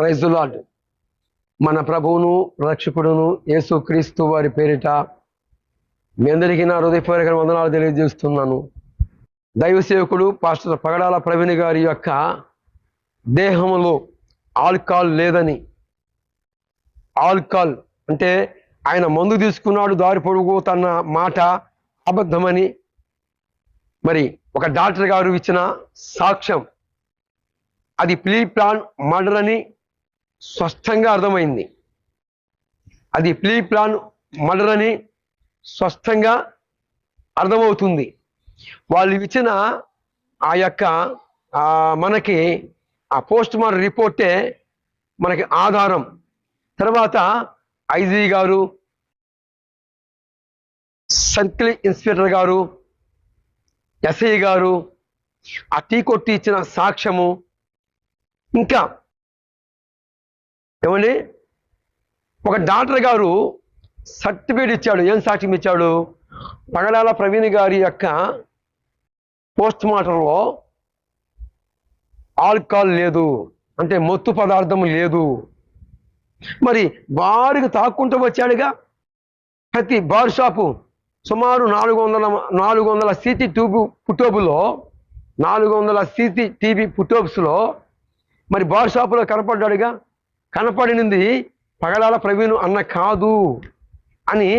Praise lord మన ప్రభువును రక్షకుడును యేసుక్రీస్తు వారి పేరిట మీ అందరికీ నా హృదయపూర్వక వందనాలు తెలియజేస్తున్నాను. దైవ సేవకుడు పాస్టర్ పగడాల ప్రవీణ్ గారి యొక్క దేహంలో ఆల్కాల్ లేదని ఆల్కాల్ అంటే ఆయన మందు తీసుకున్నాడు దారి పొడుగు తన మాట అబద్ధమని. మరి ఒక డాక్టర్ గారు ఇచ్చిన సాక్ష్యం అది ప్లీ ప్లాన్ మర్డర్ అని స్పష్టంగా అర్థమైంది. అది ప్లీ ప్లాన్ మర్డర్ అని స్పష్టంగా అర్థమవుతుంది. వాళ్ళు ఇచ్చిన ఆ యొక్క మనకి ఆ పోస్ట్ మార్టం రిపోర్టే మనకి ఆధారం. తర్వాత ఐజీ గారు సర్కిల్ ఇన్స్పెక్టర్ గారు ఎస్ఐ గారు ఆ టీ కొట్టి ఇచ్చిన సాక్ష్యము ఇంకా ఏమండి? ఒక డాక్టర్ గారు సర్టిఫికేట్ ఇచ్చాడు. ఏం సాక్ష్యం ఇచ్చాడు? పగడాల ప్రవీణ్ గారి యొక్క పోస్ట్ మార్టంలో ఆల్కహాల్ లేదు. అంటే మత్తు పదార్థం లేదు. మరి వారికి తాక్కుంటూ వచ్చాడుగా. ప్రతి బార్ షాపు సుమారు నాలుగు వందల నాలుగు వందల సీటీ ట్యూబ్ పుట్టోబులో నాలుగు వందల సీసీ టీవీ పుట్టోబ్స్లో మరి బార్ షాపులో కనపడ్డాడుగా. కనపడినది పగడాల ప్రవీణ్ అన్న కాదు అని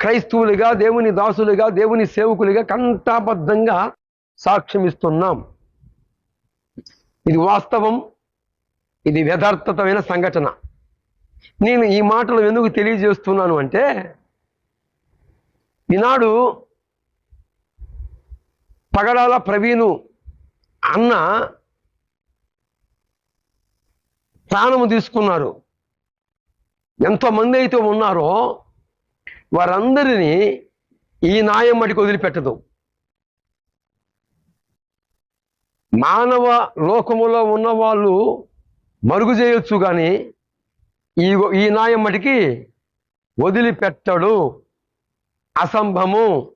క్రైస్తవులుగా దేవుని దాసులుగా దేవుని సేవకులుగా కంటాబద్ధంగా సాక్ష్యం ఇస్తున్నాం ఇది వాస్తవం ఇది యథార్థతమైన సంఘటన. నేను ఈ మాటలు ఎందుకు తెలియజేస్తున్నాను అంటే ఈనాడు పగడాల ప్రవీణు అన్న స్థానము తీసుకున్నారు. ఎంతమంది అయితే ఉన్నారో వారందరినీ ఈ న్యాయం మటుకు వదిలిపెట్టదు. మానవ లోకములో ఉన్న వాళ్ళు మరుగు చేయొచ్చు కానీ ఈ ఈ న్యాయం మటుకి వదిలిపెట్టడు. అసంభము.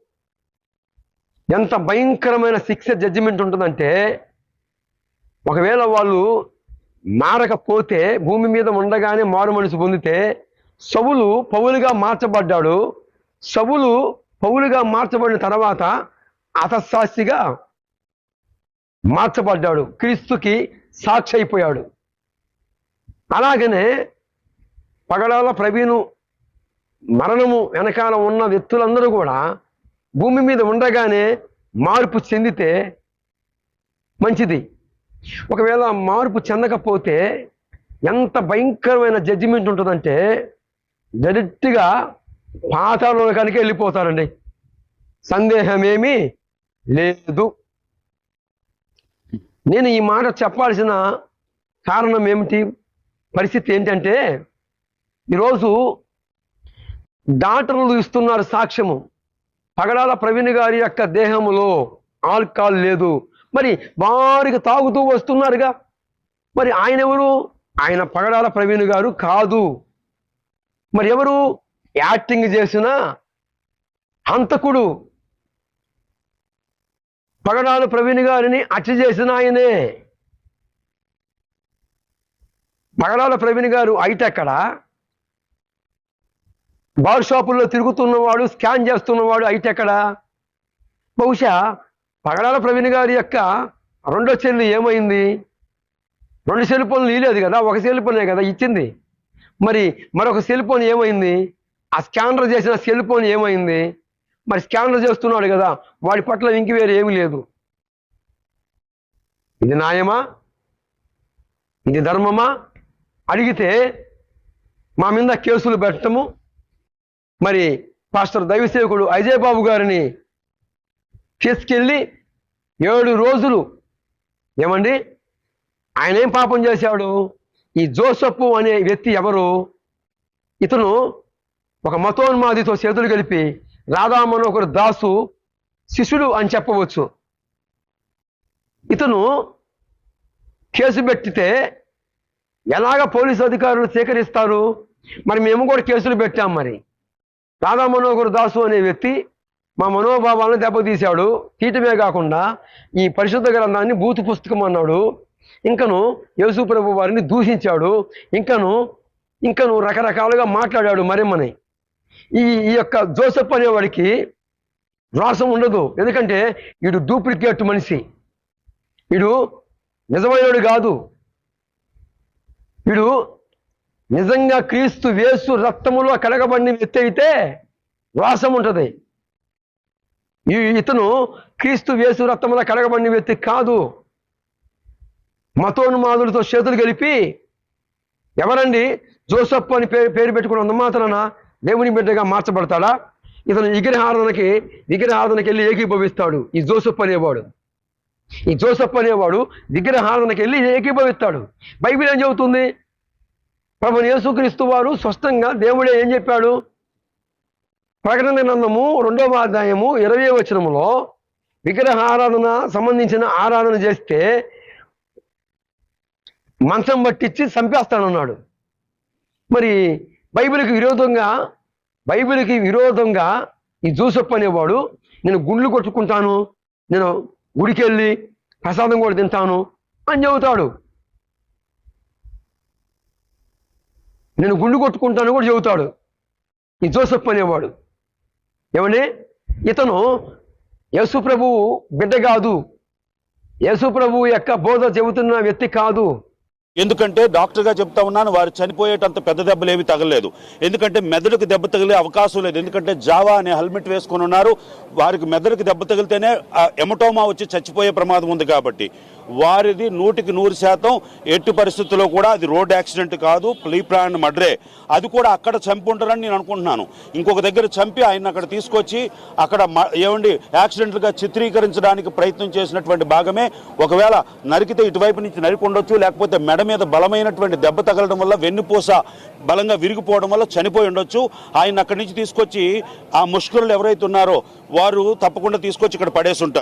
ఎంత భయంకరమైన శిక్ష జడ్జిమెంట్ ఉంటుందంటే ఒకవేళ వాళ్ళు మారకపోతే భూమి మీద ఉండగానే మారు మనసు పొందితే సవులు పౌలుగా మార్చబడ్డాడు. సవులు పౌలుగా మార్చబడిన తర్వాత అతశాస్తిగా మార్చబడ్డాడు. క్రీస్తుకి సాక్షి అయిపోయాడు. అలాగనే పగడాల ప్రవీణు మరణము వెనకాల ఉన్న వ్యక్తులందరూ కూడా భూమి మీద ఉండగానే మార్పు చెందితే మంచిది. ఒకవేళ మార్పు చెందకపోతే ఎంత భయంకరమైన జడ్జిమెంట్ ఉంటుందంటే డైరెక్ట్గా పాతాళలోకానికి వెళ్ళిపోతారండి. సందేహమేమీ లేదు. నేను ఈ మాట చెప్పాల్సిన కారణం ఏమిటి? పరిస్థితి ఏంటంటే ఈరోజు డాక్టర్లు ఇస్తున్నారు సాక్ష్యము. పగడాల ప్రవీణ్ గారి యొక్క దేహములో ఆల్కహాల్ లేదు. మరి భారీగా తాగుతూ వస్తున్నారుగా. మరి ఆయన ఎవరు ఆయన పగడాల ప్రవీణ్ గారు కాదు. మరి ఎవరు? యాక్టింగ్ చేసిన హంతకుడు. పగడాల ప్రవీణ్ గారిని హత్య చేసిన ఆయనే. పగడాల ప్రవీణ్ గారు అయితే అక్కడ బార్ షాపుల్లో తిరుగుతున్నవాడు స్కాన్ చేస్తున్నవాడు అయితే అక్కడ బహుశా పగడాల ప్రవీణ్ గారి యొక్క రెండో చెల్లి ఏమైంది? రెండు సెల్ ఫోన్లు ఇలేదు కదా ఒక సెల్ ఫోనే కదా ఇచ్చింది. మరి మరొక సెల్ ఫోన్ ఏమైంది? ఆ స్కానర్ చేసిన సెల్ ఫోన్ ఏమైంది? మరి స్కానర్ చేస్తున్నాడు కదా వాడి పట్ల ఇంక వేరే ఏమీ లేదు. ఇది న్యాయమా? ఇది ధర్మమా? అడిగితే మా మీద కేసులు పెట్టడము మరి పాస్టర్ దైవసేవకుడు అజయ్ బాబు గారిని తీసుకెళ్ళి ఏడు రోజులు ఏమండి? ఆయన ఏం పాపం చేశాడు? ఈ జోసప్పు అనే వ్యక్తి ఎవరు? ఇతను ఒక మతోన్మాదితో చేతులు కలిపి రాధామనోకరు దాసు శిష్యుడు అని చెప్పవచ్చు. ఇతను కేసు పెట్టితే ఎలాగ పోలీసు అధికారులు సేకరిస్తారు? మరి మేము కూడా కేసులు పెట్టాం మరి. రాధా మనోహర్ దాసు అనే వ్యక్తి మా మనోభావాలను దెబ్బతీశాడు. తీయటమే కాకుండా ఈ పరిశుద్ధ గ్రంథాన్ని బూతు పుస్తకం అన్నాడు. ఇంకను యేసు ప్రభు వారిని దూషించాడు. ఇంకను ఇంకను రకరకాలుగా మాట్లాడాడు మరెమ్మని. ఈ ఈ యొక్క జోసెఫ్ అనేవాడికి రాసం ఉండదు. ఎందుకంటే వీడు డూప్లికేట్ మనిషి. వీడు నిజమైనడు కాదు. వీడు నిజంగా క్రీస్తు వేసు రక్తములో కడగబడిన వ్యక్తి అయితే రాసం ఉంటుంది. ఈ ఇతను క్రీస్తు వేసు రక్తముల కడగబడిన వ్యక్తి కాదు. మతోన్మాదులతో చేతులు కలిపి ఎవరండి? జోసఫ్ అని పేరు పేరు పెట్టుకున్న మాత్రాన దేవుని బిడ్డగా మార్చబడతాడా? ఇతను విగ్రహారాధనకి విగ్రహారాధనకి వెళ్ళి ఏకీభవిస్తాడు. ఈ జోసఫ్ అనేవాడు. ఈ జోసఫ్ అనేవాడు విగ్రహారాధనకి వెళ్ళి ఏకీభవిస్తాడు. బైబిల్ ఏం చెబుతుంది? ప్రభు యేసుక్రీస్తు వారు స్పష్టంగా దేవుడే ఏం చెప్పాడు? ప్రకటన గ్రంథము రెండవ అధ్యాయము ఇరవై వచనములో విగ్రహారాధన సంబంధించిన ఆరాధన చేస్తే మంచం పట్టించి చంపేస్తానన్నాడు. మరి బైబిల్కి విరోధంగా బైబిల్కి విరోధంగా ఈ జోసెఫ్ అనేవాడు నేను గుండ్లు కొట్టుకుంటాను నేను గుడికి వెళ్ళి ప్రసాదం కూడా తింటాను అని చెబుతాడు. నేను గుండు కొట్టుకుంటాను కూడా చెబుతాడు. ఈ జోసఫ్ అనేవాడు. ఏమండి? ఇతను యేసుప్రభువు బిడ్డ కాదు. యేసు ప్రభువు యొక్క బోధ చెబుతున్న వ్యక్తి కాదు. ఎందుకంటే డాక్టర్గా చెప్తా ఉన్నాను వారు చనిపోయేటంత పెద్ద దెబ్బలు ఏమీ తగలేదు. ఎందుకంటే మెదడుకు దెబ్బ తగిలే అవకాశం లేదు. ఎందుకంటే జావా అనే హెల్మెట్ వేసుకొని ఉన్నారు. వారికి మెదడుకు దెబ్బ తగిలితేనే ఎమటోమా వచ్చి చచ్చిపోయే ప్రమాదం ఉంది కాబట్టి. వారిది నూటికి నూరు శాతం ఎట్టి పరిస్థితుల్లో కూడా అది రోడ్ యాక్సిడెంట్ కాదు ప్లీ ప్లాన్ మర్డరే. అది కూడా అక్కడ చంపి ఉంటారని నేను అనుకుంటున్నాను. ఇంకొక దగ్గర చంపి ఆయన అక్కడ తీసుకొచ్చి అక్కడ ఏమండి యాక్సిడెంట్లుగా చిత్రీకరించడానికి ప్రయత్నం చేసినటువంటి భాగమే. ఒకవేళ నరికితే ఇటువైపు నుంచి నరికి ఉండొచ్చు లేకపోతే మెడ మీద బలమైనటువంటి దెబ్బ తగలడం వల్ల వెన్నుపూస బలంగా విరిగిపోవడం వల్ల చనిపోయి ఉండొచ్చు. ఆయన అక్కడి నుంచి తీసుకొచ్చి ఆ ముష్కరులు ఎవరైతే ఉన్నారో వారు తప్పకుండా తీసుకొచ్చి ఇక్కడ పడేసి ఉంటారు